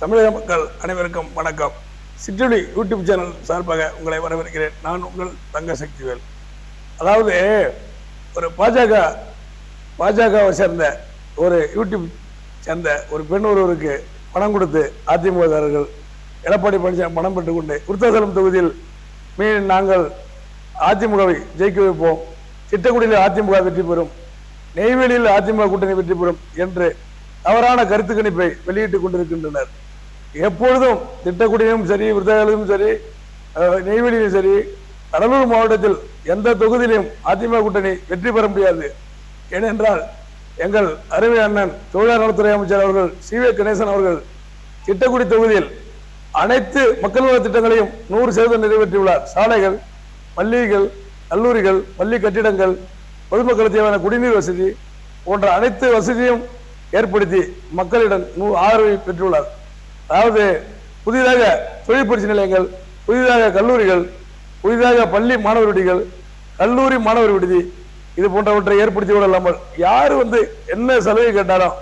தமிழக மக்கள் அனைவருக்கும் வணக்கம். சிற்றொலி யூடியூப் சேனல் சார்பாக உங்களை வரவேற்கிறேன். நான் உங்கள் தங்க சக்திவேல் அதாவது ஒரு பாஜக பாஜகவை சேர்ந்த ஒரு யூடியூப் சேர்ந்த ஒரு பெண் ஒருவருக்கு பணம் கொடுத்து அதிமுககாரர்கள் எடப்பாடி பழனிசாமி பணம் பெற்றுக் கொண்டு விருத்தாசலம் தொகுதியில் மீன் நாங்கள் அதிமுகவை ஜெயிக்க வைப்போம். திட்டக்குடியில் அதிமுக வெற்றி பெறும். நெய்வேலியில் அதிமுக கூட்டணி வெற்றி பெறும் என்று தவறான கருத்து கணிப்பை வெளியிட்டுக் கொண்டிருக்கின்றனர். எப்பொழுதும் திட்டக்குடியிலும் சரி விருத்தாசலத்திலும் சரி நெய்வேலியிலும் சரி கடலூர் மாவட்டத்தில் எந்த தொகுதியிலும் அதிமுக கூட்டணி வெற்றி பெற முடியாது. ஏனென்றால் எங்கள் அருமை அண்ணன் தொழிலாளர் நலத்துறை அமைச்சர் அவர்கள் சி. கணேசன் அவர்கள் திட்டக்குடி தொகுதியில் அனைத்து மக்கள் நல திட்டங்களையும் நூறு சதவீதம் நிறைவேற்றியுள்ளார். சாலைகள் பள்ளிகள் கல்லூரிகள் பள்ளி கட்டிடங்கள் பொதுமக்களுக்கு தேவையான குடிநீர் வசதி போன்ற அனைத்து வசதியும் ஏற்படுத்தி மக்களிடம் ஆதரவை பெற்றுள்ளார். அதாவது புதிதாக தொழிற்பயிற்சி நிலையங்கள் புதிதாக கல்லூரிகள் புதிதாக பள்ளி மாணவர் விடுதிகள் கல்லூரி மாணவர் விடுதி இது போன்றவற்றை ஏற்படுத்தி விடலாமல் யார் வந்து என்ன சலுகை கேட்டாலும்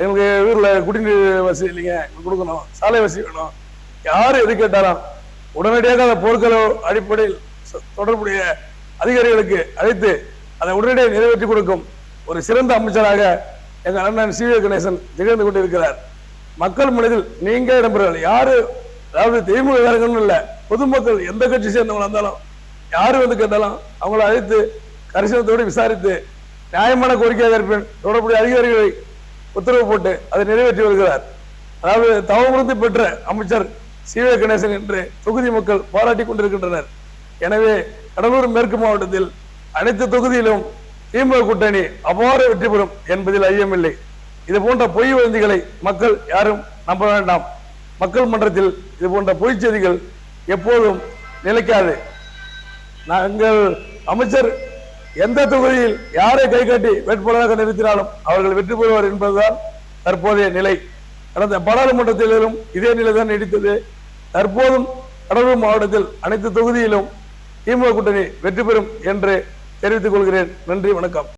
எங்களுக்கு ஊரில் குடிநீர் வசதி இல்லைங்க கொடுக்கணும் சாலை வசதி வேணும். யார் எது கேட்டாலும் உடனடியாக அந்த போர்க்கள அடிப்படையில் தொடர்புடைய அதிகாரிகளுக்கு அழைத்து அதை உடனடியாக நிறைவேற்றி கொடுக்கும் ஒரு சிறந்த அமைச்சராக எங்கள் அண்ணன் சி வே கணேசன் திகழ்ந்து கொண்டிருக்கிறார். மக்கள் மனதில் நீங்க இடம்பெறவில்லை யாரு? அதாவது திமுக காரங்கன்னு பொதுமக்கள் எந்த கட்சி சேர்ந்தவங்க இருந்தாலும் யாரு வந்து கேட்டாலும் அவங்கள அழைத்து கரிசனத்தோடு விசாரித்து நியாயமான கோரிக்கையாக இருப்பேன். தொடர்புடைய அதிகாரிகளை உத்தரவு போட்டு அதை நிறைவேற்றி வருகிறார். அதாவது தவமிருந்து பெற்ற அமைச்சர் சி வே கணேசன் என்று தொகுதி மக்கள் பாராட்டி கொண்டிருக்கின்றனர். எனவே கடலூர் மேற்கு மாவட்டத்தில் அனைத்து தொகுதியிலும் திமுக கூட்டணி அபார வெற்றி பெறும் என்பதில் ஐயமில்லை. இது போன்ற பொய் வதந்திகளை மக்கள் யாரும் நம்ப வேண்டாம். மக்கள் மன்றத்தில் இது போன்ற பொய் செய்திகள் எப்போதும் நிலைக்காது. நாங்கள் அமைச்சர் எந்த தொகுதியில் யாரை கை காட்டி வேட்பாளராக நிறுத்தினாலும் அவர்கள் வெற்றி பெறுவார் என்பதுதான் தற்போதைய நிலை. கடந்த பாராளுமன்றத்திலும் இதே நிலைதான் நீடித்தது. தற்போதும் கடலூர் மாவட்டத்தில் அனைத்து தொகுதியிலும் திமுக கூட்டணி வெற்றி பெறும் என்று தெரிவித்துக் கொள்கிறேன். நன்றி வணக்கம்.